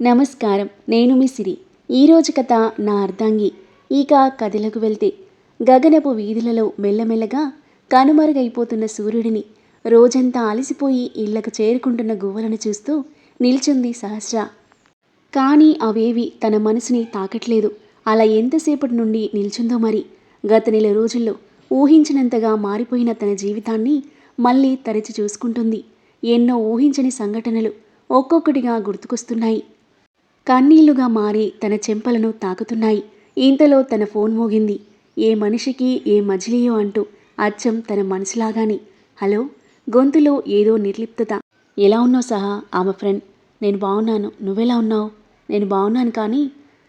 నమస్కారం. నేను మీ సిరి. ఈరోజు కథ నా అర్ధాంగి. ఇక కథలకు వెళ్తే గగనపు వీధులలో మెల్లమెల్లగా కనుమరుగైపోతున్న సూర్యుడిని రోజంతా అలసిపోయి ఇళ్ళకు చేరుకుంటున్న గువ్వలను చూస్తూ నిల్చుంది సహస్ర. కానీ అవేవి తన మనసుని తాకట్లేదు. అలా ఎంతసేపటి నుండి నిల్చుందో మరి? గత నెల రోజుల్లో ఊహించినంతగా మారిపోయిన తన జీవితాన్ని మళ్ళీ తరచి చూసుకుంటుంది. ఎన్నో ఊహించని సంఘటనలు ఒక్కొక్కటిగా గుర్తుకొస్తున్నాయి. కన్నీళ్ళుగా మారి తన చెంపలను తాకుతున్నాయి. ఇంతలో తన ఫోన్ మోగింది. ఏ మనిషికి ఏ మజిలీయో అంటూ అచ్చం తన మనసులాగాని. హలో? గొంతులో ఏదో నిర్లిప్తత. ఎలా ఉన్నావు సహా? ఆమె ఫ్రెండ్. నేను బాగున్నాను నువ్వెలా ఉన్నావు? నేను బాగున్నాను కానీ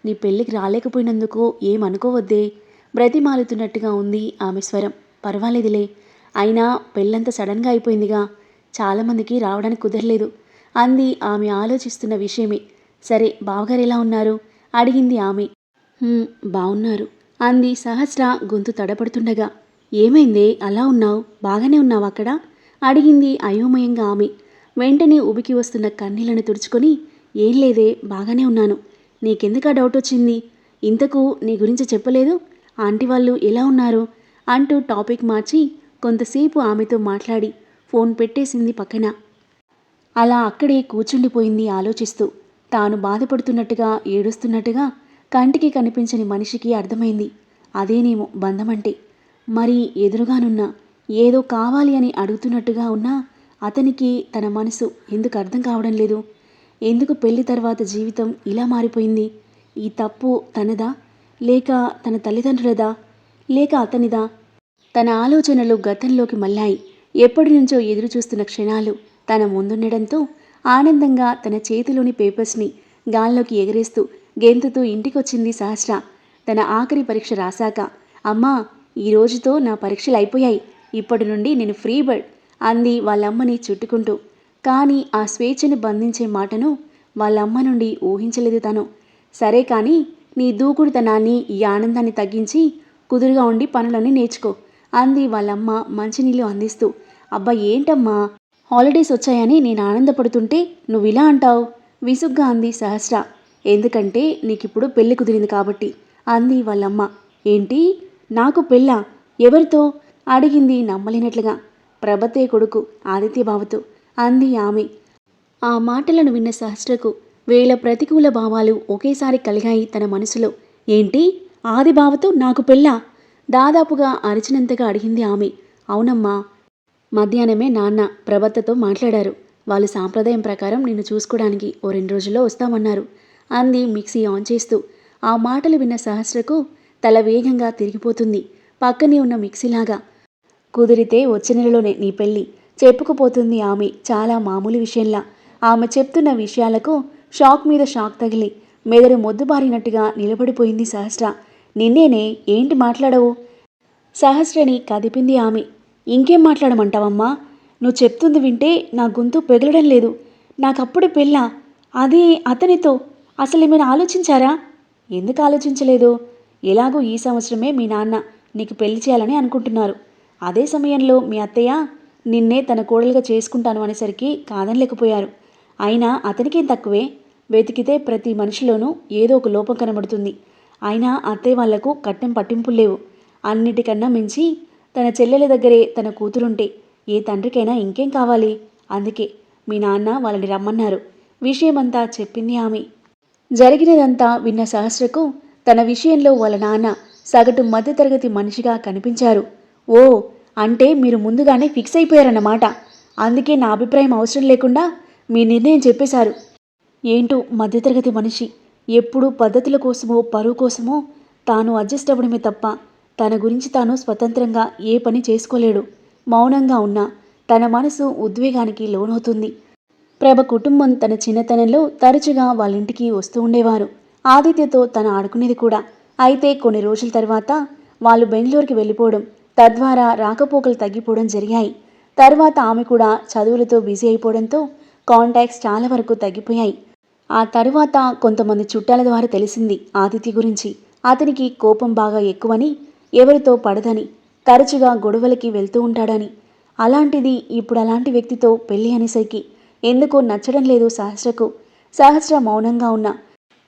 నీ పెళ్ళికి రాలేకపోయినందుకు ఏమనుకోవద్దే. బ్రతిమాలుతున్నట్టుగా ఉంది ఆమె స్వరం. పర్వాలేదులే. అయినా పెళ్ళంత సడన్గా అయిపోయిందిగా. చాలామందికి రావడానికి కుదరలేదు. అంది ఆమె ఆలోచిస్తున్న విషయమే. సరే బావగారు ఎలా ఉన్నారు? అడిగింది ఆమె. బావున్నారు అంది సహస్ర గొంతు తడపడుతుండగా. ఏమైందే? అలా ఉన్నావు? బాగానే ఉన్నావు అక్కడ? అడిగింది అయోమయంగా ఆమె. వెంటనే ఉబికి వస్తున్న కన్నీళ్ళను తుడుచుకొని ఏం లేదే బాగానే ఉన్నాను. నీకెందుకు ఆ డౌట్ వచ్చింది? ఇంతకు నీ గురించి చెప్పలేదు? ఆంటీ వాళ్ళు ఎలా ఉన్నారు? అంటూ టాపిక్ మార్చి కొంతసేపు ఆమెతో మాట్లాడి ఫోన్ పెట్టేసింది పక్కన. అలా అక్కడే కూర్చుండిపోయింది ఆలోచిస్తూ. తాను బాధపడుతున్నట్టుగా ఏడుస్తున్నట్టుగా కంటికి కనిపించని మనిషికి అర్థమైంది. అదేనేమో బంధమంటే. మరి ఎదురుగానున్న ఏదో కావాలి అని అడుగుతున్నట్టుగా ఉన్నా అతనికి తన మనసు ఎందుకు అర్థం కావడం లేదు. ఎందుకు పెళ్ళి తర్వాత జీవితం ఇలా మారిపోయింది? ఈ తప్పు తనదా? లేక తన తల్లిదండ్రులదా? లేక అతనిదా? తన ఆలోచనలు గతంలోకి మళ్ళాయి. ఎప్పటి నుంచో ఎదురు చూస్తున్న క్షణాలు తన ముందుండడంతో ఆనందంగా తన చేతిలోని పేపర్స్ని గాల్లోకి ఎగరేస్తూ గెంతుతూ ఇంటికొచ్చింది సహస్ర. తన ఆఖరి పరీక్ష రాశాక అమ్మా ఈ రోజుతో నా పరీక్షలు అయిపోయాయి. ఇప్పటి నుండి నేను ఫ్రీ బర్డ్ అంది వాళ్ళమ్మని చుట్టుకుంటూ. కానీ ఆ స్వేచ్ఛని బంధించే మాటను వాళ్ళమ్మ నుండి ఊహించలేదు తను. సరే కానీ నీ దూకుడుతనాన్ని ఈ ఆనందాన్ని తగ్గించి కుదురుగా ఉండి పనులన్నీ నేర్చుకో అంది వాళ్ళమ్మ మంచినీళ్ళు అందిస్తూ. అబ్బా ఏంటమ్మా? హాలిడేస్ వచ్చాయని నేను ఆనందపడుతుంటే నువ్వు ఇలా అంటావు? విసుగ్గా అంది సహస్ర. ఎందుకంటే నీకిప్పుడు పెళ్ళి కుదిరింది కాబట్టి అంది వాళ్ళమ్మ. ఏంటి? నాకు పెళ్ళా? ఎవరితో? అడిగింది నమ్మలేనట్లుగా. ప్రభతే కొడుకు ఆదిత్యబాబుతో అంది ఆమె. ఆ మాటలను విన్న సహస్రకు వేల ప్రతికూల భావాలు ఒకేసారి కలిగాయి తన మనసులో. ఏంటి? ఆదిబావతో నాకు పెళ్ళా? దాదాపుగా అరిచినంతగా అడిగింది ఆమె. అవునమ్మా మధ్యాహ్నమే నాన్న ప్రభత్తతో మాట్లాడారు. వాళ్ళు సాంప్రదాయం ప్రకారం నిన్ను చూసుకోవడానికి ఓ రెండు రోజుల్లో వస్తామన్నారు. అంది మిక్సీ ఆన్ చేస్తూ. ఆ మాటలు విన్న సహస్రకు తల వేగంగా తిరిగిపోతుంది. పక్కనే ఉన్న మిక్సీలాగా. కుదిరితే వచ్చే నెలలోనే నీ పెళ్ళి. చెప్పుకుపోతుంది ఆమె చాలా మామూలు విషయంలా. ఆమె చెప్తున్న విషయాలకు షాక్ మీద షాక్ తగిలి మెదడు మొద్దుబారినట్టుగా నిలబడిపోయింది సహస్ర. నిన్నేనే ఏంటి మాట్లాడవు? సహస్రని కదిపింది ఆమె. ఇంకేం మాట్లాడమంటావమ్మా? నువ్వు చెప్తుంది వింటే నా గొంతు పెగలడం లేదు. నాకప్పుడు పెళ్ళ. అది అతనితో. అసలు ఏమైనా ఆలోచించారా? ఎందుకు ఆలోచించలేదు? ఎలాగో ఈ సంవత్సరమే మీ నాన్న నీకు పెళ్ళి చేయాలని అనుకుంటున్నారు. అదే సమయంలో మీ అత్తయ్య నిన్నే తన కోడలుగా చేసుకుంటాను అనేసరికి కాదనలేకపోయారు. అయినా అతనికేం తక్కువే? వెతికితే ప్రతి మనిషిలోనూ ఏదో ఒక లోపం కనబడుతుంది. అయినా అత్తయ్య వాళ్ళకు కట్నం పట్టింపులు లేవు. అన్నిటికన్నా మించి తన చెల్లెల దగ్గరే తన కూతురుంటే ఏ తండ్రికైనా ఇంకేం కావాలి? అందుకే మీ నాన్న వాళ్ళని రమ్మన్నారు. విషయమంతా చెప్పింది ఆమె. జరిగినదంతా విన్న సహస్రకు తన విషయంలో వాళ్ళ నాన్న సగటు మధ్యతరగతి మనిషిగా కనిపించారు. ఓ అంటే మీరు ముందుగానే ఫిక్స్ అయిపోయారన్నమాట. అందుకే నా అభిప్రాయం అవసరం లేకుండా మీ నిర్ణయం చెప్పేశారు. ఏంటో మధ్యతరగతి మనిషి ఎప్పుడూ పద్ధతుల కోసమో పరువు కోసమో తాను అడ్జస్ట్ అవ్వడమే తప్ప తన గురించి తాను స్వతంత్రంగా ఏ పని చేసుకోలేడు. మౌనంగా ఉన్నా తన మనసు ఉద్వేగానికి లోనవుతుంది. ప్రభ కుటుంబం తన చిన్నతనంలో తరచుగా వాళ్ళ ఇంటికి వస్తూ ఉండేవారు. ఆదిత్యతో తను ఆడుకునేది కూడా. అయితే కొన్ని రోజుల తర్వాత వాళ్ళు బెంగళూరుకి వెళ్ళిపోవడం తద్వారా రాకపోకలు తగ్గిపోవడం జరిగాయి. తర్వాత ఆమె కూడా చదువులతో బిజీ అయిపోవడంతో కాంటాక్ట్స్ చాలా వరకు తగ్గిపోయాయి. ఆ తరువాత కొంతమంది చుట్టాల ద్వారా తెలిసింది ఆదిత్య గురించి. అతనికి కోపం బాగా ఎక్కువని ఎవరితో పడదని తరచుగా గొడవలకి వెళ్తూ ఉంటాడని. అలాంటిది ఇప్పుడు అలాంటి వ్యక్తితో పెళ్ళి అనేసరికి ఎందుకో నచ్చడం లేదు సహస్రకు. సహస్ర మౌనంగా ఉన్న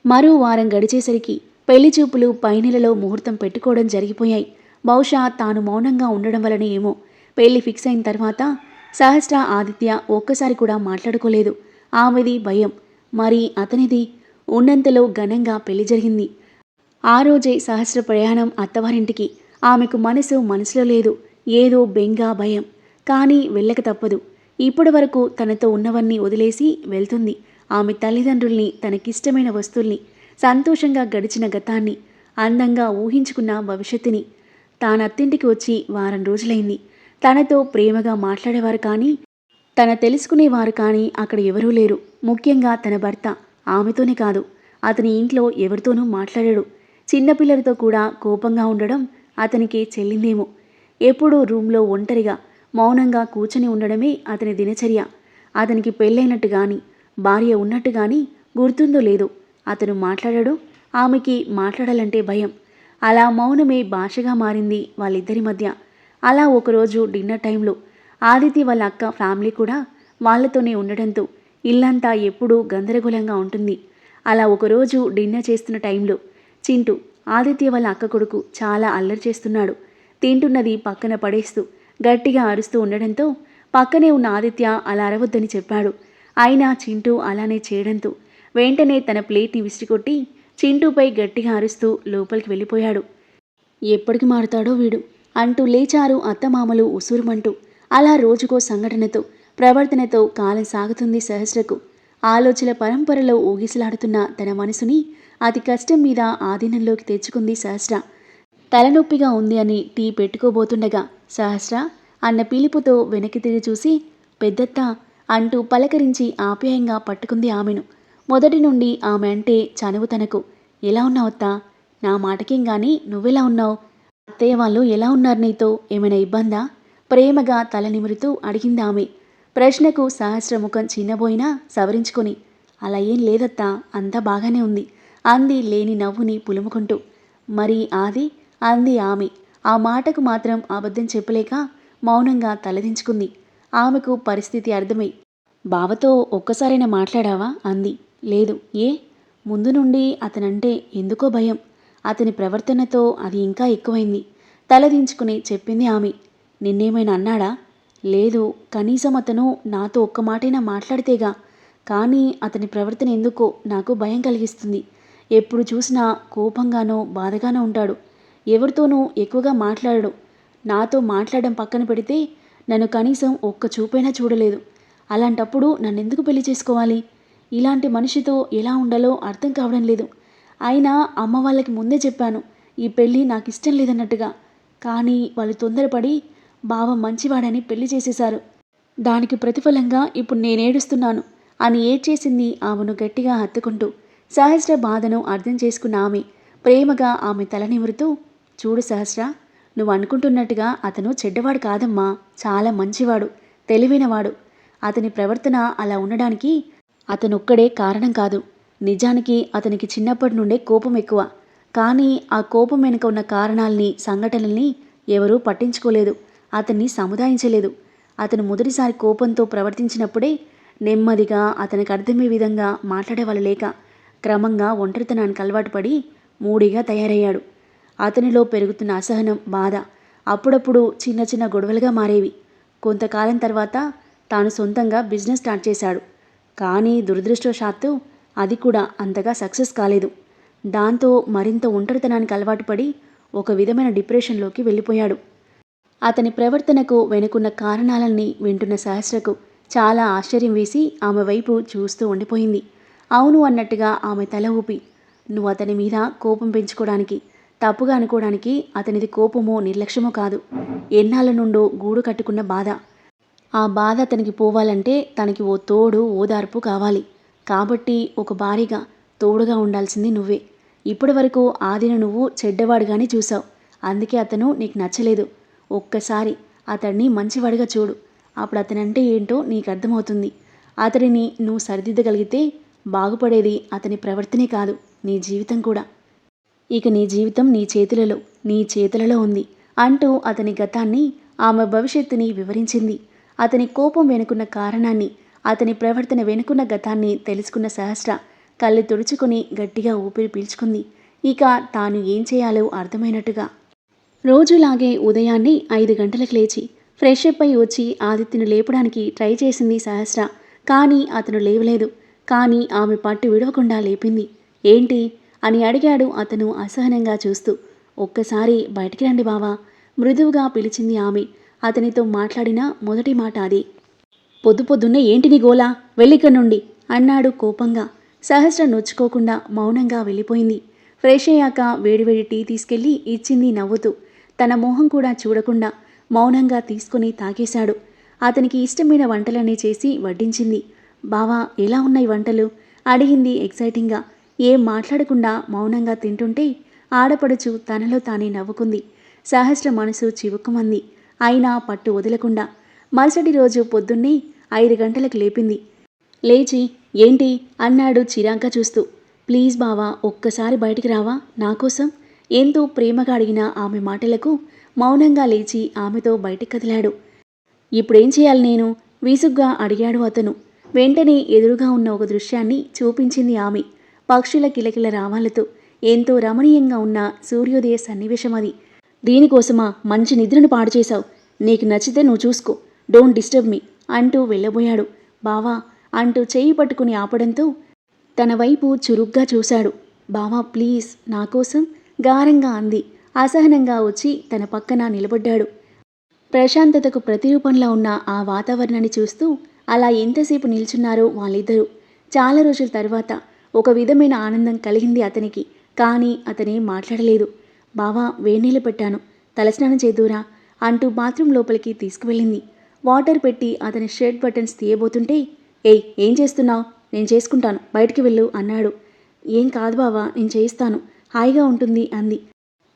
మరో వారం గడిచేసరికి పెళ్ళి చూపులు పైనెలలో ముహూర్తం పెట్టుకోవడం జరిగిపోయాయి. బహుశా తాను మౌనంగా ఉండడం వలన ఏమో. పెళ్ళి ఫిక్స్ అయిన తర్వాత సహస్ర ఆదిత్య ఒక్కసారి కూడా మాట్లాడుకోలేదు. ఆమెది భయం. మరి అతనిది ఉన్నంతలో ఘనంగా పెళ్ళి జరిగింది. ఆ రోజే సహస్ర ప్రయాణం అత్తవారింటికి. ఆమెకు మనసు మనసులో లేదు. ఏదో బెంగ భయం. కానీ వెళ్ళక తప్పదు. ఇప్పటి వరకు తనతో ఉన్నవన్నీ వదిలేసి వెళ్తుంది. ఆమె తల్లిదండ్రుల్ని తనకిష్టమైన వస్తువుల్ని సంతోషంగా గడిచిన గతాన్ని అందంగా ఊహించుకున్న భవిష్యత్తుని తానత్తింటికి వచ్చి వారం రోజులైంది. తనతో ప్రేమగా మాట్లాడేవారు కానీ తన తెలుసుకునేవారు కానీ అక్కడ ఎవరూ లేరు. ముఖ్యంగా తన భర్త ఆమెతోనే కాదు. అతని ఇంట్లో ఎవరితోనూ మాట్లాడాడు. చిన్నపిల్లలతో కూడా కోపంగా ఉండడం అతనికి చెల్లిందేమో. ఎప్పుడూ రూమ్లో ఒంటరిగా మౌనంగా కూర్చొని ఉండడమే అతని దినచర్య. అతనికి పెళ్ళైనట్టు గాని భార్య ఉన్నట్టు గాని గుర్తుందో లేదో అతను మాట్లాడడు. ఆమెకి మాట్లాడాలంటే భయం. అలా మౌనమే భాషగా మారింది వాళ్ళిద్దరి మధ్య. అలా ఒకరోజు డిన్నర్ టైంలో ఆదిత్య వాళ్ళ అక్క ఫ్యామిలీ కూడా వాళ్ళతోనే ఉండడంతో ఇల్లంతా ఎప్పుడూ గందరగోళంగా ఉంటుంది. అలా ఒకరోజు డిన్నర్ చేస్తున్న టైంలో చింటూ. ఆదిత్య వాళ్ళ అక్క కొడుకు చాలా అల్లరి చేస్తున్నాడు. తింటున్నది పక్కన పడేస్తూ గట్టిగా అరుస్తూ ఉండడంతో పక్కనే ఉన్న ఆదిత్య అలా అరవద్దని చెప్పాడు. అయినా చింటూ అలానే చేయడంతో వెంటనే తన ప్లేట్ని విసిరికొట్టి చింటూపై గట్టిగా అరుస్తూ లోపలికి వెళ్ళిపోయాడు. ఎప్పటికి మారుతాడో వీడు అంటూ లేచారు అత్తమామలు ఉసూరుమంటూ. అలా రోజుకో సంఘటనతో ప్రవర్తనతో కాలం సాగుతుంది సహస్రకు. ఆలోచన పరంపరలో ఊగిసలాడుతున్న తన మనసుని అతి కష్టం మీద ఆధీనంలోకి తెచ్చుకుంది సహస్ర. తలనొప్పిగా ఉంది అని టీ పెట్టుకోబోతుండగా సహస్ర అన్న పిలుపుతో వెనక్కి తిరిగి చూసి పెద్దత్త అంటూ పలకరించి ఆప్యాయంగా పట్టుకుంది ఆమెను. మొదటి నుండి ఆమె అంటే చనువు తనకు. ఎలా ఉన్నావత్తా నా మాటకేం కానీ నువ్వెలా ఉన్నావు? అత్తయ్య వాళ్ళు ఎలా ఉన్నారు నీతో? ఏమైనా ఇబ్బందా? ప్రేమగా తల నిమురుతూ అడిగింది ఆమె. ప్రశ్నకు సహస్రముఖం చిన్నబోయినా సవరించుకొని అలా ఏం లేదత్తా అంతా బాగానే ఉంది అంది లేని నవ్వుని పులుముకుంటూ. మరి ఆది? అంది ఆమె. ఆ మాటకు మాత్రం అబద్ధం చెప్పలేక మౌనంగా తలదించుకుంది. ఆమెకు పరిస్థితి అర్థమై బావతో ఒక్కసారైనా మాట్లాడావా? అంది. లేదు. ఏ? ముందు నుండి అతనంటే ఎందుకో భయం. అతని ప్రవర్తనతో అది ఇంకా ఎక్కువైంది. తలదించుకుని చెప్పింది ఆమె. నిన్నేమైనా అన్నాడా? లేదు కనీసం అతను నాతో ఒక్క మాటైనా మాట్లాడితేగా. కానీ అతని ప్రవర్తన ఎందుకో నాకు భయం కలిగిస్తుంది. ఎప్పుడు చూసినా కోపంగానో బాధగానో ఉంటాడు. ఎవరితోనూ ఎక్కువగా మాట్లాడడు. నాతో మాట్లాడడం పక్కన పెడితే నన్ను కనీసం ఒక్క చూపైనా చూడలేదు. అలాంటప్పుడు నన్నెందుకు పెళ్ళి చేసుకోవాలి? ఇలాంటి మనిషితో ఎలా ఉండాలో అర్థం కావడం లేదు. అయినా అమ్మ వాళ్ళకి ముందే చెప్పాను ఈ పెళ్ళి నాకు ఇష్టం లేదన్నట్టుగా. కానీ వాళ్ళు తొందరపడి బావ మంచివాడని పెళ్ళి చేసేశారు. దానికి ప్రతిఫలంగా ఇప్పుడు నేనేడుస్తున్నాను అని ఏడ్చేసింది ఆమెను గట్టిగా హత్తుకుంటూ. సహస్ర బాధను అర్థం చేసుకున్న ఆమె ప్రేమగా ఆమె తల నిమురుతూ చూడు సహస్ర నువ్వు అనుకుంటున్నట్టుగా అతను చెడ్డవాడు కాదమ్మా. చాలా మంచివాడు తెలివైనవాడు. అతని ప్రవర్తన అలా ఉండడానికి అతనొక్కడే కారణం కాదు. నిజానికి అతనికి చిన్నప్పటి నుండే కోపం ఎక్కువ. కానీ ఆ కోపం వెనుక ఉన్న కారణాల్ని సంఘటనల్ని ఎవరూ పట్టించుకోలేదు. అతన్ని సముదాయించలేదు. అతను మొదటిసారి కోపంతో ప్రవర్తించినప్పుడే నెమ్మదిగా అతనికి అర్థమయ్యే విధంగా మాట్లాడేవాళ్ళు లేక క్రమంగా ఒంటరితనానికి అలవాటు పడి మూడిగా తయారయ్యాడు. అతనిలో పెరుగుతున్న అసహనం బాధ అప్పుడప్పుడు చిన్న చిన్న గొడవలుగా మారేవి. కొంతకాలం తర్వాత తాను సొంతంగా బిజినెస్ స్టార్ట్ చేశాడు. కానీ దురదృష్టవశాత్తు అది కూడా అంతగా సక్సెస్ కాలేదు. దాంతో మరింత ఒంటరితనానికి అలవాటు పడి ఒక విధమైన డిప్రెషన్లోకి వెళ్ళిపోయాడు. అతని ప్రవర్తనకు వెనుకున్న కారణాలన్నీ వింటున్న సహస్రకు చాలా ఆశ్చర్యం వేసి ఆమె వైపు చూస్తూ ఉండిపోయింది. అవును అన్నట్టుగా ఆమె తల ఊపి నువ్వు అతని మీద కోపం పెంచుకోవడానికి తప్పుగా అనుకోవడానికి అతనిది కోపమో నిర్లక్ష్యమో కాదు. ఎన్నాళ్ళ నుండో గూడు కట్టుకున్న బాధ. ఆ బాధ అతనికి పోవాలంటే తనకి ఓ తోడు ఓదార్పు కావాలి. కాబట్టి ఒక భారీగా తోడుగా ఉండాల్సింది నువ్వే. ఇప్పటి వరకు ఆదిన నువ్వు చెడ్డవాడుగానే చూసావు అందుకే అతను నీకు నచ్చలేదు. ఒక్కసారి అతడిని మంచివాడిగా చూడు. అప్పుడు అతనంటే ఏంటో నీకు అర్థమవుతుంది. అతడిని నువ్వు సరిదిద్దగలిగితే బాగుపడేది అతని ప్రవర్తనే కాదు నీ జీవితం కూడా. ఇక నీ జీవితం నీ చేతులలో నీ చేతులలో ఉంది అంటూ అతని గతాన్ని ఆమె భవిష్యత్తుని వివరించింది. అతని కోపం వెనుకున్న కారణాన్ని అతని ప్రవర్తన వెనుకున్న గతాన్ని తెలుసుకున్న సహస్ర కళ్ళు తుడుచుకుని గట్టిగా ఊపిరి పీల్చుకుంది. ఇక తాను ఏం చేయాలో అర్థమైనట్టుగా రోజులాగే ఉదయాన్నే ఐదు గంటలకు లేచి ఫ్రెష్ అప్ అయి వచ్చి ఆదిత్యను లేపడానికి ట్రై చేసింది సహస్ర. కానీ అతను లేవలేదు. కానీ ఆమె పట్టు విడవకుండా లేపింది. ఏంటి? అని అడిగాడు అతను అసహనంగా చూస్తూ. ఒక్కసారి బయటికి రండి బావా. మృదువుగా పిలిచింది ఆమె. అతనితో మాట్లాడిన మొదటి మాట అది. పొద్దు పొద్దున్నే ఏంటి నీ గోలా? వెళ్ళిక నుండి అన్నాడు కోపంగా. సహస్ర నొచ్చుకోకుండా మౌనంగా వెళ్ళిపోయింది. ఫ్రెష్ అయ్యాక వేడివేడి టీ తీసుకెళ్ళి ఇచ్చింది నవ్వుతూ. తన మొహం కూడా చూడకుండా మౌనంగా తీసుకుని తాగేశాడు. అతనికి ఇష్టమైన వంటలన్నీ చేసి వడ్డించింది. బావా ఎలా ఉన్నాయి వంటలు? అడిగింది ఎక్సైటింగ్గా. ఏం మాట్లాడకుండా మౌనంగా తింటుంటే ఆడపడుచు తనలో తానే నవ్వుకుంది. సహస్ర మనసు చివుక్కుమంది. అయినా పట్టు వదలకుండా మరుసటి రోజు పొద్దున్నే ఐదు గంటలకు లేపింది. లేచి ఏంటి? అన్నాడు చిరాగ్గా చూస్తూ. ప్లీజ్ బావా ఒక్కసారి బయటికి రావా నాకోసం ఎంతో ప్రేమగా అడిగిన ఆమె మాటలకు మౌనంగా లేచి ఆమెతో బయటికి కదిలాడు. ఇప్పుడేం చేయాలి నేను? విసుగ్గా అడిగాడు అతను. వెంటనే ఎదురుగా ఉన్న ఒక దృశ్యాన్ని చూపించింది ఆమె. పక్షుల కిలకిల రావాలతో ఎంతో రమణీయంగా ఉన్న సూర్యోదయ సన్నివేశం అది. దీనికోసమా మంచి నిద్రను పాడు చేశావు? నీకు నచ్చితే నువ్వు చూసుకో. డోంట్ డిస్టర్బ్ మీ అంటూ వెళ్ళబోయాడు. బావా అంటూ చేయి పట్టుకుని ఆపడంతో తన వైపు చురుగ్గా చూశాడు. బావా ప్లీజ్ నా కోసం గారంగా అంది. అసహనంగా వచ్చి తన పక్కన నిలబడ్డాడు. ప్రశాంతతకు ప్రతిరూపంలో ఉన్న ఆ వాతావరణాన్ని చూస్తూ అలా ఎంతసేపు నిల్చున్నారో వాళ్ళిద్దరూ. చాలా రోజుల తర్వాత ఒక విధమైన ఆనందం కలిగింది అతనికి. కానీ అతనేం మాట్లాడలేదు. బావా వేణీళ్ళు పెట్టాను. తలస్నానం చేదూరా అంటూ బాత్రూమ్ లోపలికి తీసుకువెళ్ళింది. వాటర్ పెట్టి అతని షర్ట్ బటన్స్ తీయబోతుంటే ఏయ్ ఏం చేస్తున్నావు? నేను చేసుకుంటాను. బయటికి వెళ్ళు అన్నాడు. ఏం కాదు బావా నేను చేయిస్తాను. హాయిగా ఉంటుంది అంది.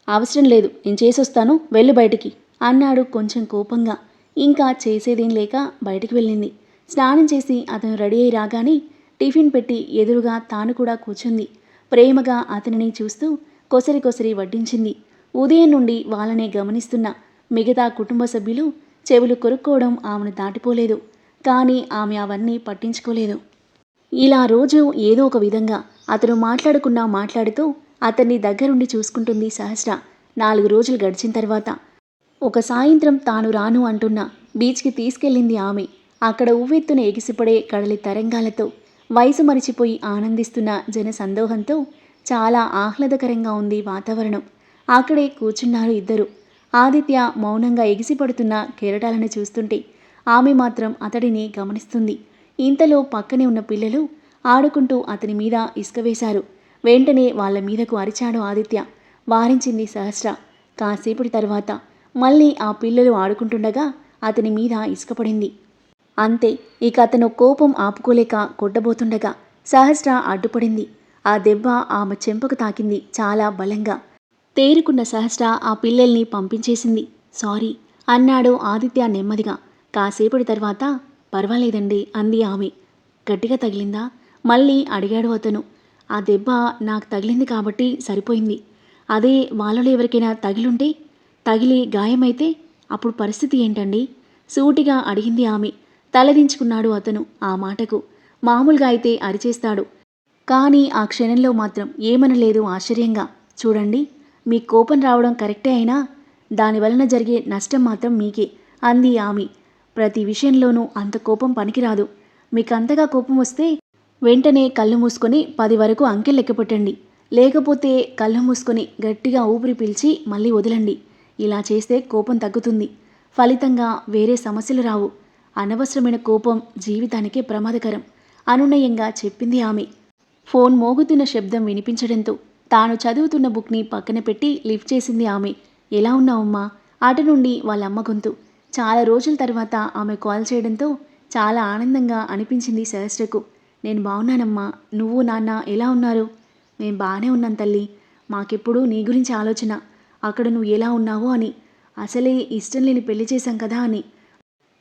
అవసరం లేదు నేను చేసొస్తాను వెళ్ళు బయటికి అన్నాడు కొంచెం కోపంగా. ఇంకా చేసేదేం లేక బయటికి వెళ్ళింది. స్నానం చేసి అతను రెడీ అయి రాగానే టిఫిన్ పెట్టి ఎదురుగా తాను కూడా కూర్చుంది. ప్రేమగా అతనిని చూస్తూ కొసరి కొసరి వడ్డించింది. ఉదయం నుండి వాళ్ళనే గమనిస్తున్న మిగతా కుటుంబ సభ్యులు చెవులు కొరుక్కోవడం ఆమెను దాటిపోలేదు. కానీ ఆమె అవన్నీ పట్టించుకోలేదు. ఇలా రోజు ఏదో ఒక విధంగా అతను మాట్లాడుకున్నా మాట్లాడుతూ అతన్ని దగ్గరుండి చూసుకుంటుంది సహస్ర. నాలుగు రోజులు గడిచిన తర్వాత ఒక సాయంత్రం తాను రాను అంటున్న బీచ్కి తీసుకెళ్ళింది ఆమె. అక్కడ ఉవ్వెత్తున ఎగిసిపడే కడలి తరంగాలతో వయసు మరిచిపోయి ఆనందిస్తున్న జన సందోహంతో చాలా ఆహ్లాదకరంగా ఉంది వాతావరణం. అక్కడే కూర్చున్నారు ఇద్దరు. ఆదిత్య మౌనంగా ఎగిసిపడుతున్న కెరటాలను చూస్తుంటే ఆమె మాత్రం అతడిని గమనిస్తుంది. ఇంతలో పక్కనే ఉన్న పిల్లలు ఆడుకుంటూ అతని మీద ఇసుక వేశారు. వెంటనే వాళ్ళ మీదకు అరిచాడు ఆదిత్య. వారించింది సహస్ర. కాసేపటి తర్వాత మళ్ళీ ఆ పిల్లలు ఆడుకుంటుండగా అతని మీద ఇసుకపడింది అంతే ఇక అతను కోపం ఆపుకోలేక కొట్టబోతుండగా సహస్ర అడ్డుపడింది. ఆ దెబ్బ ఆమె చెంపకు తాకింది చాలా బలంగా. తేరుకున్న సహస్ర ఆ పిల్లల్ని పంపించేసింది. సారీ అన్నాడు ఆదిత్య నెమ్మదిగా. కాసేపటి తర్వాత పర్వాలేదండి అంది ఆమె. గట్టిగా తగిలిందా? మళ్ళీ అడిగాడు అతను. ఆ దెబ్బ నాకు తగిలింది కాబట్టి సరిపోయింది. అదే వాళ్ళలో ఎవరికైనా తగిలుంటే తగిలి గాయమైతే అప్పుడు పరిస్థితి ఏంటండి? సూటిగా అడిగింది ఆమె. తలదించుకున్నాడు అతను ఆ మాటకు. మామూలుగా అయితే అరిచేస్తాడు. కానీ ఆ క్షణంలో మాత్రం ఏమనలేదు ఆశ్చర్యంగా. చూడండి మీ కోపం రావడం కరెక్టే అయినా దాని వలన జరిగే నష్టం మాత్రం మీకే అంది ఆమె. ప్రతి విషయంలోనూ అంత కోపం పనికిరాదు. మీకు అంతగా కోపం వస్తే వెంటనే కళ్ళు మూసుకొని పది వరకు అంకెలు లెక్కపెట్టండి లేకపోతే కళ్ళు మూసుకొని గట్టిగా ఊపిరి పీల్చి మళ్ళీ వదలండి. ఇలా చేస్తే కోపం తగ్గుతుంది. ఫలితంగా వేరే సమస్యలు రావు. అనవసరమైన కోపం జీవితానికే ప్రమాదకరం. అనునయంగా చెప్పింది ఆమె. ఫోన్ మోగుతున్న శబ్దం వినిపించడంతో తాను చదువుతున్న బుక్ని పక్కన పెట్టి లిఫ్ట్ చేసింది ఆమె. ఎలా ఉన్నావమ్మా? అటు నుండి వాళ్ళ అమ్మ గొంతు. చాలా రోజుల తర్వాత ఆమె కాల్ చేయడంతో చాలా ఆనందంగా అనిపించింది సహస్రకు నేను బాగున్నానమ్మా నువ్వు నాన్న ఎలా ఉన్నారు? మేము బాగానే ఉన్నాం తల్లి. మాకెప్పుడు నీ గురించి ఆలోచన. అక్కడ నువ్వు ఎలా ఉన్నావో అని. అసలే ఇష్టం లేని పెళ్ళి చేశాం కదా అని.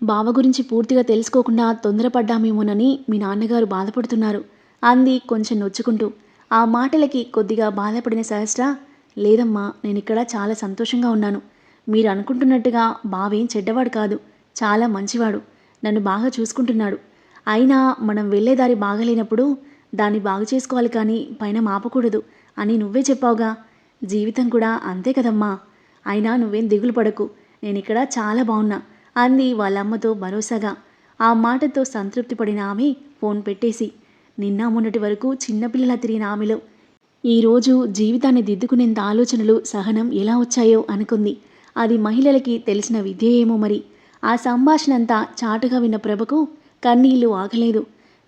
బావ గురించి పూర్తిగా తెలుసుకోకుండా తొందరపడ్డామేమోనని మీ నాన్నగారు బాధపడుతున్నారు. అంది కొంచెం నొచ్చుకుంటూ. ఆ మాటలకి కొద్దిగా బాధపడిన సహస్ర లేదమ్మా నేను ఇక్కడ చాలా సంతోషంగా ఉన్నాను. మీరు అనుకుంటున్నట్టుగా బావేం చెడ్డవాడు కాదు. చాలా మంచివాడు. నన్ను బాగా చూసుకుంటున్నాడు. అయినా మనం వెళ్ళేదారి బాగలేనప్పుడు దాన్ని బాగు చేసుకోవాలి కానీ పైన మాపకూడదు అని నువ్వే చెప్పావుగా. జీవితం కూడా అంతే కదమ్మా. అయినా నువ్వేం దిగులు పడకు. నేను ఇక్కడ చాలా బాగున్నా అంది వాళ్ళమ్మతో భరోసాగా. ఆ మాటతో సంతృప్తి పడిన ఆమె ఫోన్ పెట్టేసి నిన్న మొన్నటి వరకు చిన్నపిల్లలా తిరిగిన ఆమెలో ఈరోజు జీవితాన్ని దిద్దుకునేంత ఆలోచనలు సహనం ఎలా వచ్చాయో అనుకుంది. అది మహిళలకి తెలిసిన విద్య ఏమో మరి. ఆ సంభాషణ అంతా చాటుగా విన్న ప్రభకు కన్నీళ్ళు ఆగలేదు.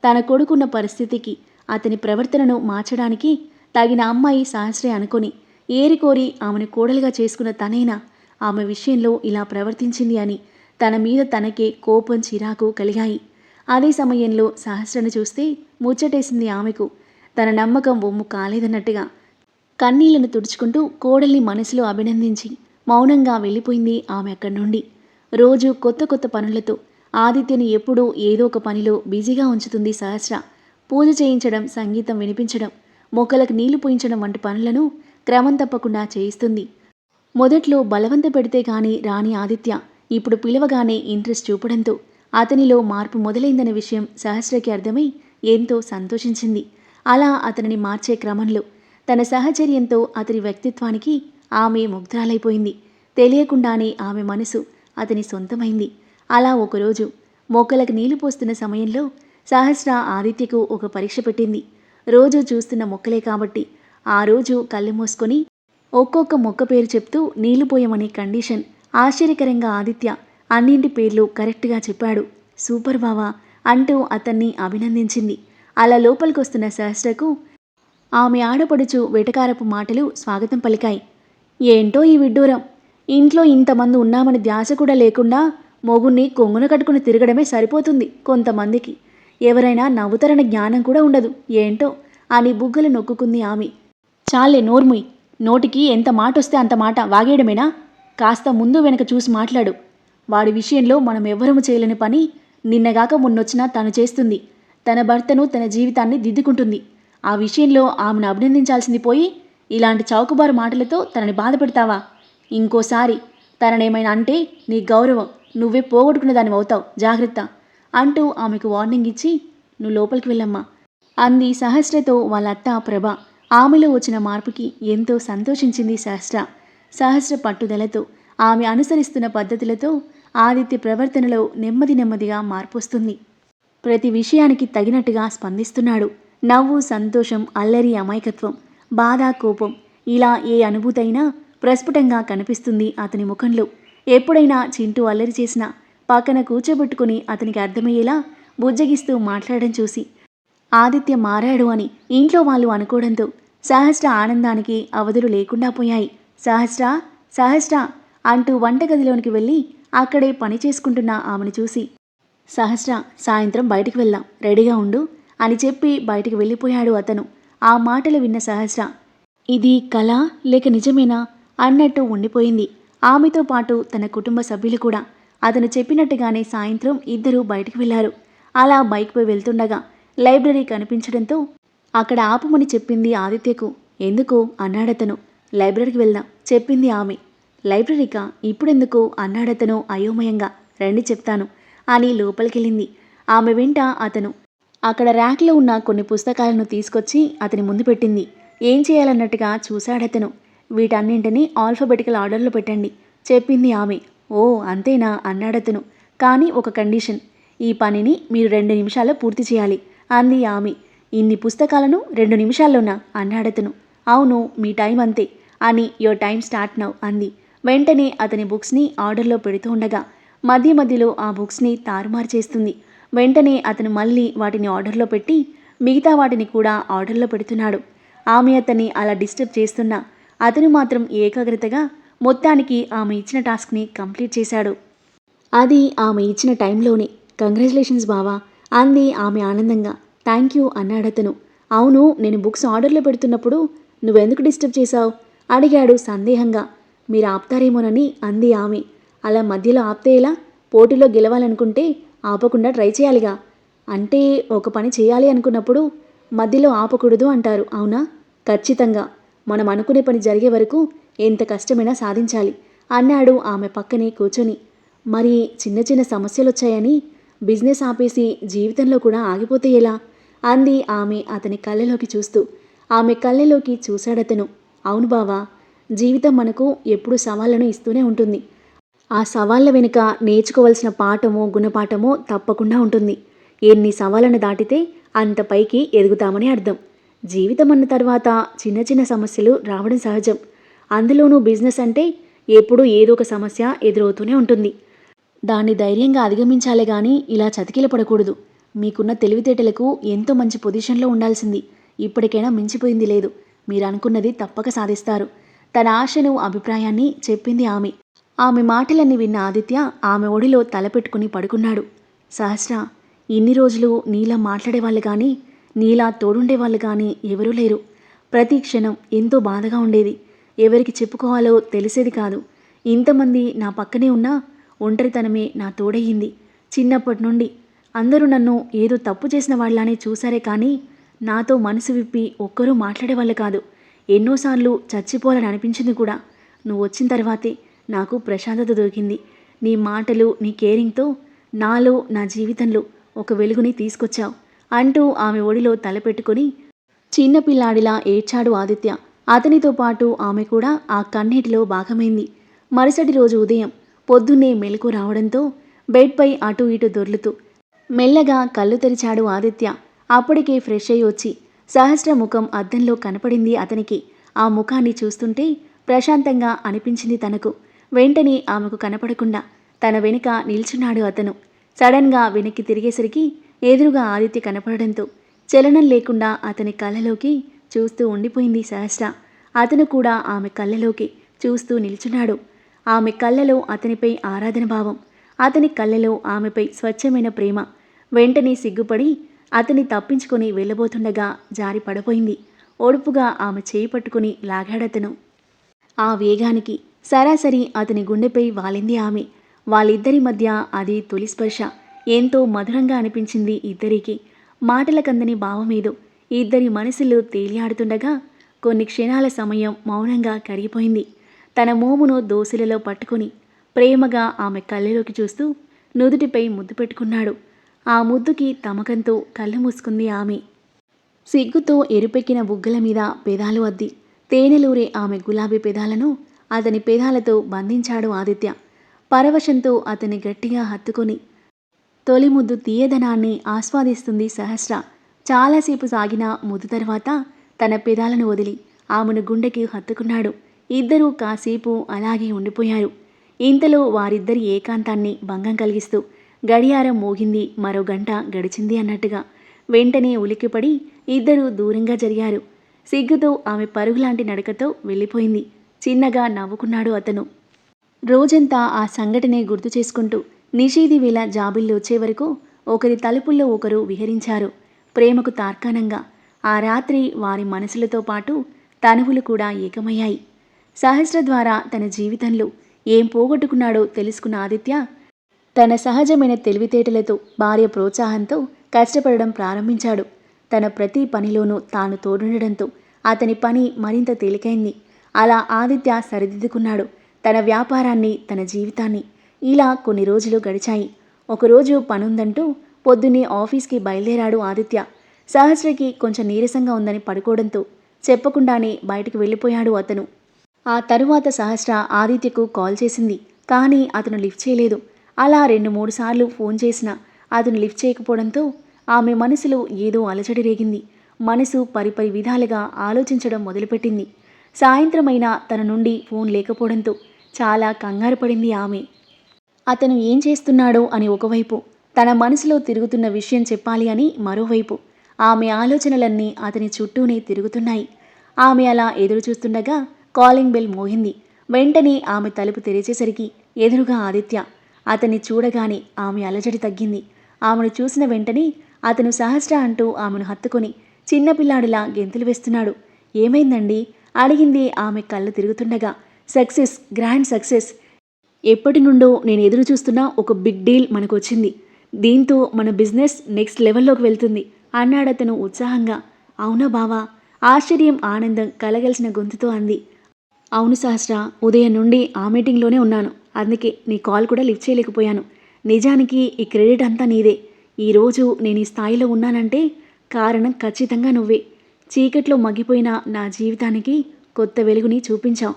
తన కొడుకున్న పరిస్థితికి అతని ప్రవర్తనను మార్చడానికి తగిన అమ్మాయి సహస్రే అనుకొని ఏరికోరి ఆమెను కోడలుగా చేసుకున్న తనైనా ఆమె విషయంలో ఇలా ప్రవర్తించింది అని తన మీద తనకే కోపం చిరాకు కలిగాయి. అదే సమయంలో సహస్రను చూస్తే ముచ్చటేసింది ఆమెకు తన నమ్మకం బొమ్ము కాలేదన్నట్టుగా. కన్నీళ్ళను తుడుచుకుంటూ కోడల్ని మనసులో అభినందించి మౌనంగా వెళ్ళిపోయింది ఆమె అక్కడి నుండి రోజు కొత్త కొత్త పనులతో ఆదిత్యని ఎప్పుడూ ఏదో ఒక పనిలో బిజీగా ఉంచుతుంది సహస్ర. పూజ చేయించడం సంగీతం వినిపించడం మొక్కలకు నీళ్ళు పోయించడం వంటి పనులను క్రమం తప్పకుండా చేయిస్తుంది. మొదట్లో బలవంత పెడితే గాని రాని ఆదిత్య ఇప్పుడు పిలవగానే ఇంట్రెస్ట్ చూపడంతో అతనిలో మార్పు మొదలైందనే విషయం సహస్రకి అర్థమై ఎంతో సంతోషించింది. అలా అతనిని మార్చే క్రమంలో తన సహచర్యంతో అతని వ్యక్తిత్వానికి ఆమె ముగ్ధురాలైపోయింది. తెలియకుండానే ఆమె మనసు అతని సొంతమైంది. అలా ఒకరోజు మొక్కలకు నీళ్ళు పోస్తున్న సమయంలో సహస్ర ఆదిత్యకు ఒక పరీక్ష పెట్టింది. రోజు చూస్తున్న మొక్కలే కాబట్టి ఆ రోజు కళ్ళు మూసుకొని ఒక్కొక్క మొక్క పేరు చెప్తూ నీళ్ళు పోయమనే కండిషన్ ఆశ్చర్యకరంగా ఆదిత్య అన్నింటి పేర్లు కరెక్ట్గా చెప్పాడు. సూపర్ బావా అంటూ అతన్ని అభినందించింది. అలా లోపలికొస్తున్న సహస్రకు ఆమె ఆడపడుచు వెటకారపు మాటలు స్వాగతం పలికాయి. ఏంటో ఈ విడ్డూరం? ఇంట్లో ఇంతమంది ఉన్నామని ధ్యాస కూడా లేకుండా మొగుణ్ణి కొంగున కట్టుకుని తిరగడమే సరిపోతుంది కొంతమందికి. ఎవరైనా నవ్వుతారన్న జ్ఞానం కూడా ఉండదు. ఏంటో? అని బుగ్గలు నొక్కుకుంది ఆమె. చాలే నోర్ముయ్. నోటికి ఎంత మాట వస్తే అంత మాట. వాగేయడమేనా? కాస్త ముందు వెనక చూసి మాట్లాడు. వాడి విషయంలో మనం ఎవ్వరము చేయలేని పని నిన్నగాక మొన్నొచ్చినా తను చేస్తుంది. తన భర్తను తన జీవితాన్ని దిద్దుకుంటుంది. ఆ విషయంలో ఆమెను అభినందించాల్సింది పోయి ఇలాంటి చౌకబారు మాటలతో తనని బాధపెడతావా? ఇంకోసారి తననేమైనా అంటే నీ గౌరవం నువ్వే పోగొట్టుకున్న దాని అవుతావు. జాగ్రత్త. అంటూ ఆమెకు వార్నింగ్ ఇచ్చి నువ్వు లోపలికి వెళ్ళమ్మా. అంది సహస్రతో వాళ్ళ అత్త ప్రభ. ఆమెలో వచ్చిన మార్పుకి ఎంతో సంతోషించింది సహస్ర. సహస్ర పట్టుదలతో ఆమె అనుసరిస్తున్న పద్ధతులతో ఆదిత్య ప్రవర్తనలో నెమ్మది నెమ్మదిగా మార్పు వస్తుంది ప్రతి విషయానికి తగినట్టుగా స్పందిస్తున్నాడు. నవ్వు సంతోషం అల్లరి అమాయకత్వం బాధ కోపం ఇలా ఏ అనుభూతైనా ప్రస్ఫుటంగా కనిపిస్తుంది అతని ముఖంలో. ఎప్పుడైనా చింటూ అల్లరి చేసినా పక్కన కూర్చోబెట్టుకుని అతనికి అర్థమయ్యేలా బుజ్జగిస్తూ మాట్లాడడం చూసి ఆదిత్య మారాడు అని ఇంట్లో వాళ్ళు అనుకోవడంతో సహస్ర ఆనందానికి అవధులు లేకుండా పోయాయి. సహస్ర సహస్ర అంటూ వంటగదిలోనికి వెళ్ళి అక్కడే పని చేసుకుంటున్న ఆమెను చూసి సహస్ర సాయంత్రం బయటికి వెళ్దాం రెడీగా ఉండు అని చెప్పి బయటికి వెళ్ళిపోయాడు అతను. ఆ మాటలు విన్న సహస్ర ఇది కళ లేక నిజమేనా? అన్నట్టు ఉండిపోయింది. ఆమెతో పాటు తన కుటుంబ సభ్యులు కూడా. అతను చెప్పినట్టుగానే సాయంత్రం ఇద్దరూ బయటికి వెళ్ళారు. అలా బైక్పై వెళ్తుండగా లైబ్రరీ కనిపించడంతో అక్కడ ఆపమని చెప్పింది ఆదిత్యకు. ఎందుకు? అన్నాడతను. లైబ్రరీకి వెళ్దాం చెప్పింది ఆమె. లైబ్రరీకా? ఇప్పుడెందుకు? అన్నాడతను అయోమయంగా. రండి చెప్తాను అని లోపలికెళ్ళింది. ఆమె వెంట అతను. అక్కడ ర్యాక్లో ఉన్న కొన్ని పుస్తకాలను తీసుకొచ్చి అతని ముందు పెట్టింది. ఏం చేయాలన్నట్టుగా? చూశాడతను. వీటన్నింటినీ ఆల్ఫబెటికల్ ఆర్డర్లో పెట్టండి. చెప్పింది ఆమె. ఓ అంతేనా? అన్నాడతను కానీ ఒక కండిషన్. ఈ పనిని మీరు రెండు నిమిషాల్లో పూర్తి చేయాలి. అంది ఆమె. ఇన్ని పుస్తకాలను రెండు నిమిషాల్లోనా? అన్నాడతను అవును మీ టైం అంతే. అని యువర్ టైం స్టార్ట్ నౌ అంది. వెంటనే అతని బుక్స్ని ఆర్డర్లో పెడుతూ ఉండగా మధ్య మధ్యలో ఆ బుక్స్ని తారుమారు చేస్తుంది. వెంటనే అతను మళ్ళీ వాటిని ఆర్డర్లో పెట్టి మిగతా వాటిని కూడా ఆర్డర్లో పెడుతున్నాడు. ఆమె అతన్ని అలా డిస్టర్బ్ చేస్తున్నా అతను మాత్రం ఏకాగ్రతగా మొత్తానికి ఆమె ఇచ్చిన టాస్క్ని కంప్లీట్ చేశాడు. అది ఆమె ఇచ్చిన టైంలోనే కంగ్రాచులేషన్స్ బావా అంది ఆమె ఆనందంగా. థ్యాంక్ యూ అన్నాడతను అవును నేను బుక్స్ ఆర్డర్లో పెడుతున్నప్పుడు నువ్వెందుకు డిస్టర్బ్ చేశావు? అడిగాడు సందేహంగా. మీరు ఆపుతారేమోనని అంది ఆమె. అలా మధ్యలో ఆపితే ఎలా పోటీలో గెలవాలనుకుంటే ఆపకుండా ట్రై చేయాలిగా. అంటే ఒక పని చేయాలి అనుకున్నప్పుడు మధ్యలో ఆపకూడదు అంటారు. అవునా? ఖచ్చితంగా. మనం అనుకునే పని జరిగే వరకు ఎంత కష్టమైనా సాధించాలి. అన్నాడు ఆమె పక్కనే కూర్చొని. మరి చిన్న చిన్న సమస్యలు వచ్చాయని బిజినెస్ ఆపేసి జీవితంలో కూడా ఆగిపోతే ఎలా? అంది ఆమె అతని కళ్ళలోకి చూస్తూ. ఆమె కళ్ళలోకి చూశాడతను. అవును బావా జీవితం మనకు ఎప్పుడు సవాళ్ళను ఇస్తూనే ఉంటుంది. ఆ సవాళ్ళ వెనుక నేర్చుకోవలసిన పాఠమో గుణపాఠమో తప్పకుండా ఉంటుంది. ఎన్ని సవాళ్ళను దాటితే అంత పైకి ఎదుగుతామని అర్థం. జీవితం అన్న తర్వాత చిన్న చిన్న సమస్యలు రావడం సహజం. అందులోనూ బిజినెస్ అంటే ఎప్పుడూ ఏదో ఒక సమస్య ఎదురవుతూనే ఉంటుంది. దాన్ని ధైర్యంగా అధిగమించాలే కానీ ఇలా చతికిల పడకూడదు. మీకున్న తెలివితేటలకు ఎంతో మంచి పొజిషన్లో ఉండాల్సింది. ఇప్పటికైనా మించిపోయింది లేదు. మీరు అనుకున్నది తప్పక సాధిస్తారు. తన ఆశను అభిప్రాయాన్ని చెప్పింది ఆమె. ఆమె మాటలన్నీ విన్న ఆదిత్య ఆమె ఒడిలో తలపెట్టుకుని పడుకున్నాడు. సహస్ర ఇన్ని రోజులు నీలా మాట్లాడేవాళ్ళు కానీ నీలా తోడుండేవాళ్ళు కానీ ఎవరూ లేరు. ప్రతి క్షణం ఎంతో బాధగా ఉండేది. ఎవరికి చెప్పుకోవాలో తెలిసేది కాదు. ఇంతమంది నా పక్కనే ఉన్నా ఒంటరితనమే నా తోడయ్యింది చిన్నప్పటి నుండి అందరూ నన్ను ఏదో తప్పు చేసిన వాళ్ళనే చూశారే కానీ నాతో మనసు విప్పి ఒక్కరూ మాట్లాడేవాళ్ళు కాదు. ఎన్నోసార్లు చచ్చిపోవాలని అనిపించింది కూడా. నువ్వు వచ్చిన తర్వాతే నాకు ప్రశాంతత దొరికింది. నీ మాటలు నీ కేరింగ్తో నాలో నా జీవితంలో ఒక వెలుగుని తీసుకొచ్చావు. అంటూ ఆమె ఒడిలో తలపెట్టుకొని చిన్నపిల్లాడిలా ఏడ్చాడు ఆదిత్య. అతనితో పాటు ఆమె కూడా ఆ కన్నీటిలో భాగమైంది. మరుసటి రోజు ఉదయం పొద్దున్నే మెలకు రావడంతో బెడ్పై అటు ఇటు దొర్లుతూ మెల్లగా కళ్ళు తెరిచాడు ఆదిత్య. అప్పటికే ఫ్రెష్ అయి వచ్చి సహస్ర ముఖం అద్దంలో కనపడింది అతనికి. ఆ ముఖాన్ని చూస్తుంటే ప్రశాంతంగా అనిపించింది తనకు. వెంటనే ఆమెకు కనపడకుండా తన వెనుక నిల్చున్నాడు అతను. సడన్గా వెనక్కి తిరిగేసరికి ఎదురుగా ఆదిత్య కనపడడంతో చలనం లేకుండా అతని కళ్ళలోకి చూస్తూ ఉండిపోయింది సహస్ర. అతను కూడా ఆమె కళ్ళలోకి చూస్తూ నిల్చున్నాడు. ఆమె కళ్ళలో అతనిపై ఆరాధన భావం అతని కళ్ళలో ఆమెపై స్వచ్ఛమైన ప్రేమ. వెంటనే సిగ్గుపడి అతన్ని తప్పించుకొని వెళ్ళబోతుండగా జారి పడపోయింది. ఒడుపుగా ఆమె చేయి పట్టుకుని లాగాడతను. ఆ వేగానికి సరాసరి అతని గుండెపై వాలింది ఆమె. వాళ్ళిద్దరి మధ్య అది తొలి స్పర్శ. ఎంతో మధురంగా అనిపించింది ఇద్దరికి. మాటలకందని భావమేదో. ఇద్దరి మనసులు తేలియాడుతుండగా కొన్ని క్షణాల సమయం మౌనంగా కరిగిపోయింది. తన మోమును దోశలలో పట్టుకుని ప్రేమగా ఆమె కళ్ళలోకి చూస్తూ నుదుటిపై ముద్దు పెట్టుకున్నాడు. ఆ ముద్దుకి తమకంతో కళ్ళు మూసుకుంది ఆమె. సిగ్గుతో ఎరుపెక్కిన బుగ్గల మీద పెదాలు అద్ది. తేనెలూరే ఆమె గులాబీ పెదాలను అతని పెదాలతో బంధించాడు ఆదిత్య. పరవశంతో అతని గట్టిగా హత్తుకొని తొలి ముద్దు తీయదనాన్ని ఆస్వాదిస్తుంది సహస్ర. చాలాసేపు సాగిన ముద్దు తర్వాత తన పెదాలను వదిలి ఆమెను గుండెకి హత్తుకున్నాడు. ఇద్దరూ కాసేపు అలాగే ఉండిపోయారు. ఇంతలో వారిద్దరి ఏకాంతాన్ని భంగం కలిగిస్తూ గడియారం మోగింది మరో గంట గడిచింది అన్నట్టుగా. వెంటనే ఉలిక్కిపడి ఇద్దరూ దూరంగా జరిగారు. సిగ్గుతో ఆమె పరుగులాంటి నడకతో వెళ్ళిపోయింది. చిన్నగా నవ్వుకున్నాడు అతను. రోజంతా ఆ సంఘటనే గుర్తు చేసుకుంటూ నిషేధి వేళ జాబిల్లొచ్చే వరకు ఒకరి తలుపుల్లో ఒకరు విహరించారు. ప్రేమకు తార్కాణంగా ఆ రాత్రి వారి మనసులతో పాటు తనువులు కూడా ఏకమయ్యాయి. సహస్ర ద్వారా తన జీవితంలో ఏం పోగొట్టుకున్నాడో తెలుసుకున్న ఆదిత్య తన సహజమైన తెలివితేటలతో భార్య ప్రోత్సాహంతో కష్టపడడం ప్రారంభించాడు. తన ప్రతి పనిలోనూ తాను తోడుండడంతో అతని పని మరింత తేలికైంది. అలా ఆదిత్య సరిదిద్దుకున్నాడు తన వ్యాపారాన్ని తన జీవితాన్ని. ఇలా కొన్ని రోజులు గడిచాయి. ఒకరోజు పనుందంటూ పొద్దున్నే ఆఫీస్కి బయలుదేరాడు ఆదిత్య. సహస్రకి కొంచెం నీరసంగా ఉందని పడుకోవడంతో చెప్పకుండానే బయటికి వెళ్ళిపోయాడు అతను. ఆ తరువాత సహస్ర ఆదిత్యకు కాల్ చేసింది. కానీ అతను లిఫ్ట్ చేయలేదు. అలా రెండు మూడు సార్లు ఫోన్ చేసినా అతను లిఫ్ట్ చేయకపోవడంతో ఆమె మనసులో ఏదో అలజడి రేగింది. మనసు పరిపరి విధాలుగా ఆలోచించడం మొదలుపెట్టింది. సాయంత్రమైనా తన నుండి ఫోన్ లేకపోవడంతో చాలా కంగారు పడింది ఆమె. అతను ఏం చేస్తున్నాడో అని ఒకవైపు తన మనసులో తిరుగుతున్న విషయం చెప్పాలి అని మరోవైపు ఆమె ఆలోచనలన్నీ అతని చుట్టూనే తిరుగుతున్నాయి. ఆమె అలా ఎదురు చూస్తుండగా కాలింగ్ బెల్ మోగింది. వెంటనే ఆమె తలుపు తెరిచేసరికి ఎదురుగా ఆదిత్య. అతన్ని చూడగానే ఆమె అలజడి తగ్గింది. ఆమెను చూసిన వెంటనే అతను సహస్ర అంటూ ఆమెను హత్తుకొని చిన్నపిల్లాడిలా గెంతులు వేస్తున్నాడు. ఏమైందండి? అడిగింది ఆమె కళ్ళు తిరుగుతుండగా సక్సెస్ గ్రాండ్ సక్సెస్ ఎప్పటి నుండో నేను ఎదురు చూస్తున్న ఒక బిగ్ డీల్ మనకు వచ్చింది దీంతో మన బిజినెస్ నెక్స్ట్ లెవెల్లోకి వెళ్తుంది అన్నాడు అతను ఉత్సాహంగా. అవునా బావా? ఆశ్చర్యం ఆనందం కలగలిసిన గొంతుతో అంది. అవును సహస్ర ఉదయం నుండి ఆ మీటింగ్లోనే ఉన్నాను. అందుకే నీ కాల్ కూడా లిఫ్ట్ చేయలేకపోయాను. నిజానికి ఈ క్రెడిట్ అంతా నీదే. ఈరోజు నేను ఈ స్థాయిలో ఉన్నానంటే కారణం ఖచ్చితంగా నువ్వే. చీకట్లో మగ్గిపోయిన నా జీవితానికి కొత్త వెలుగుని చూపించావు.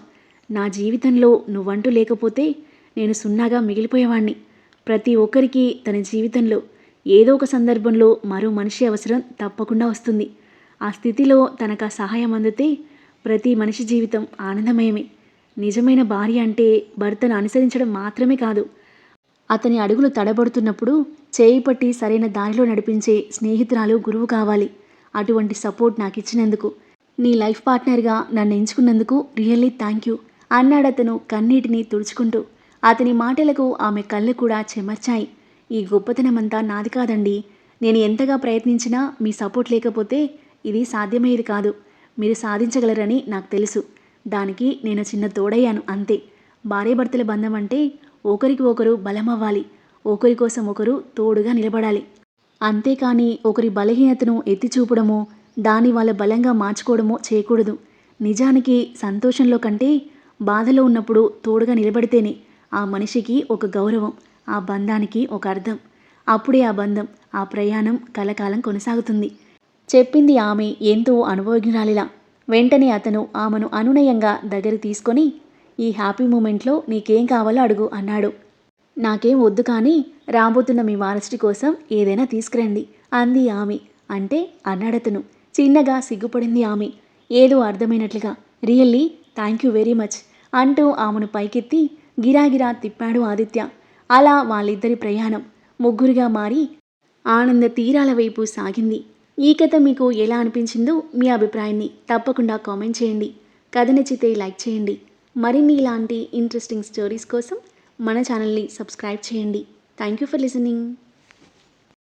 నా జీవితంలో నువ్వంటూ లేకపోతే నేను సున్నాగా మిగిలిపోయేవాణ్ణి. ప్రతి ఒక్కరికి తన జీవితంలో ఏదో ఒక సందర్భంలో మరో మనిషి అవసరం తప్పకుండా వస్తుంది. ఆ స్థితిలో తనకు ఆ సహాయం అందితే ప్రతి మనిషి జీవితం ఆనందమయమే. నిజమైన భార్య అంటే భర్తను అనుసరించడం మాత్రమే కాదు. అతని అడుగులు తడబడుతున్నప్పుడు చేయి పట్టి సరైన దారిలో నడిపించే స్నేహితురాలు గురువు కావాలి. అటువంటి సపోర్ట్ నాకు ఇచ్చినందుకు నీ లైఫ్ పార్ట్నర్గా నన్ను ఎంచుకున్నందుకు రియల్లీ థ్యాంక్ యూ అన్నాడతను కన్నీటిని తుడుచుకుంటూ. అతని మాటలకు ఆమె కళ్ళు కూడా చెమర్చాయి. ఈ గొప్పతనమంతా నాది కాదండి. నేను ఎంతగా ప్రయత్నించినా మీ సపోర్ట్ లేకపోతే ఇది సాధ్యమయ్యేది కాదు. మీరు సాధించగలరని నాకు తెలుసు. దానికి నేను చిన్న తోడయ్యాను అంతే. భార్యాభర్తల బంధం అంటే ఒకరికి ఒకరు బలమవ్వాలి. ఒకరి కోసం ఒకరు తోడుగా నిలబడాలి. అంతేకాని ఒకరి బలహీనతను ఎత్తి చూపడమో దాన్ని వాళ్ళ బలంగా మార్చుకోవడమో చేయకూడదు. నిజానికి సంతోషంలో కంటే బాధలో ఉన్నప్పుడు తోడుగా నిలబడితేనే ఆ మనిషికి ఒక గౌరవం ఆ బంధానికి ఒక అర్థం. అప్పుడే ఆ బంధం ఆ ప్రయాణం కలకాలం కొనసాగుతుంది. చెప్పింది ఆమె ఎంతో అనుభవజ్ఞురాలిలా. వెంటనే అతను ఆమెను అనునయంగా దగ్గర తీసుకొని ఈ హ్యాపీ మూమెంట్లో నీకేం కావాలో అడుగు అన్నాడు. నాకేం వద్దు కానీ రాబోతున్న మీ వారసుడి కోసం ఏదైనా తీసుకురండి అంది ఆమె. అంటే అన్నాడతను చిన్నగా సిగ్గుపడింది ఆమె. ఏదో అర్థమైనట్లుగా. Really thank you very much అంటూ ఆమెను పైకెత్తి గిరాగిరా తిప్పాడు ఆదిత్య. అలా వాళ్ళిద్దరి ప్రయాణం ముగ్గురుగా మారి ఆనంద తీరాల వైపు సాగింది. ఈ కథ మీకు ఎలా అనిపించిందో మీ అభిప్రాయాన్ని తప్పకుండా కామెంట్ చేయండి. కథ నచ్చితే లైక్ చేయండి. మరిన్ని ఇలాంటి ఇంట్రెస్టింగ్ స్టోరీస్ కోసం మన ఛానల్ని సబ్స్క్రైబ్ చేయండి. Thank you for listening.